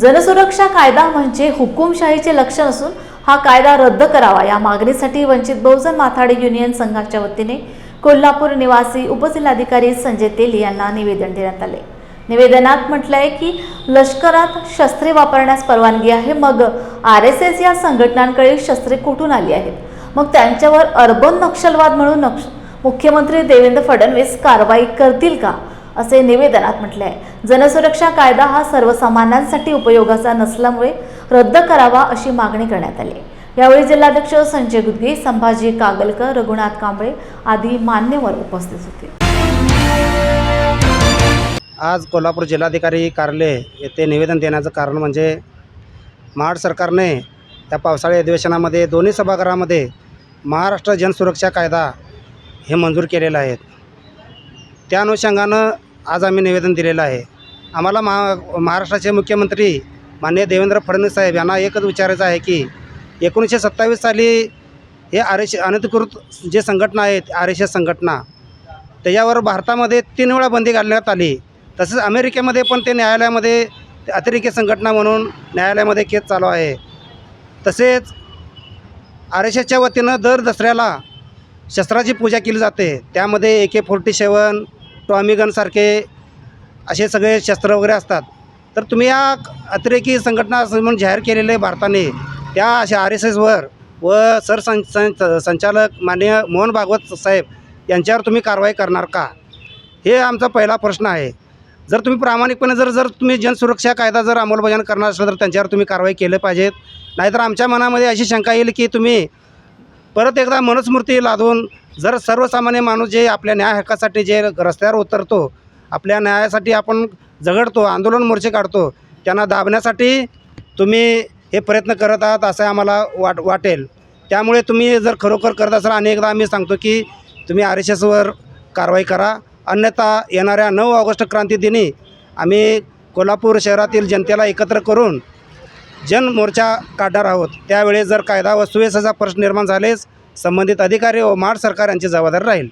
जनसुरक्षा कायदा म्हणजे हुकुमशाहीचे लक्षण असून हा कायदा रद्द करावा. या मागणीसाठी वंचित बहुजन माथाडी युनियन संघाच्या वतीने कोल्हापूर निवासी उपजिल्हाधिकारी संजय तेली यांना निवेदन देण्यात आले. निवेदनात म्हटलंय की लष्करात शस्त्रे वापरण्यास परवानगी आहे. मग आर एस एस या संघटनांकडे शस्त्रे कुठून आली आहेत? मग त्यांच्यावर अर्बन नक्षलवाद म्हणून नक्ष मुख्यमंत्री देवेंद्र फडणवीस कारवाई करतील का? असे निवेदनात म्हटले आहे जनसुरक्षा कायदा हा सर्वसामान्यांसाठी उपयोगाचा नसल्यामुळे रद्द करावा अशी मागणी करण्यात आली. यावेळी जिल्हाध्यक्ष संजय गुदगे संभाजी कागलकर रघुनाथ कांबळे आदी मान्यवर उपस्थित होते. आज कोल्हापूर जिल्हाधिकारी कार्यालय येथे निवेदन देण्याचं कारण म्हणजे महाड सरकारने त्या पावसाळी अधिवेशनामध्ये दोन्ही सभागृहामध्ये महाराष्ट्र जनसुरक्षा कायदा हे मंजूर केलेलं आहे. त्या अनुषंगानं आज आम्ही निवेदन दिलेलं आहे. आम्हाला महा महाराष्ट्राचे मुख्यमंत्री माननीय देवेंद्र फडणवीस साहेब यांना एकच विचारायचं आहे की एकोणीसशे सत्तावीस साली हे आर एस अनधिकृत जे संघटना आहेत आर एस एस संघटना त्याच्यावर भारतामध्ये तीन वेळा बंदी घालण्यात आली. तसेच अमेरिकेमध्ये पण ते न्यायालयामध्ये अतिरेकी संघटना म्हणून न्यायालयामध्ये केस चालू आहे. तसेच आर एस एसच्या वतीनं दर दसऱ्याला शस्त्राची पूजा केली जाते. त्यामध्ये ए के फोर्टी सेवन टॉमिगनसारखे असे सगळे शस्त्र वगैरे असतात. तर तुम्ही या अतिरेकी संघटना असं म्हणून जाहीर केलेले भारताने त्या अशा आर एस एसवर व सरसं सं संचालक माननीय मोहन भागवत साहेब यांच्यावर तुम्ही कारवाई करणार का? हे आमचा पहिला प्रश्न आहे. जर तुम्ही प्रामाणिकपणे जर जर तुम्ही जनसुरक्षा कायदा जर अंमलबजावणी करणार असलं तर त्यांच्यावर तुम्ही कारवाई केलं पाहिजेत. नाहीतर आमच्या मनामध्ये अशी शंका येईल की तुम्ही परत एकदा मनुस्मृती लादून जर सर्वसामान्य माणूस जे आपल्या न्याय हक्कासाठी जे रस्त्यावर उतरतो आपल्या न्यायासाठी आपण झगडतो आंदोलन मोर्चे काढतो त्यांना दाबण्यासाठी तुम्ही हे प्रयत्न करत आहात असं आम्हाला वाट वाटेल. त्यामुळे तुम्ही जर खरोखर करत असाल अनेकदा आम्ही सांगतो की तुम्ही आर एस एसवर कारवाई करा. अन्यथा येणाऱ्या नऊ ऑगस्ट क्रांती दिनी आम्ही कोल्हापूर शहरातील जनतेला एकत्र करून जन मोर्चा काढणार आहोत. त्यावेळेस जर कायदा व सुव्यवस्थेचा प्रश्न निर्माण झालेच संबंधित अधिकारी व महाड सरकार यांची जबाबदारी राहील.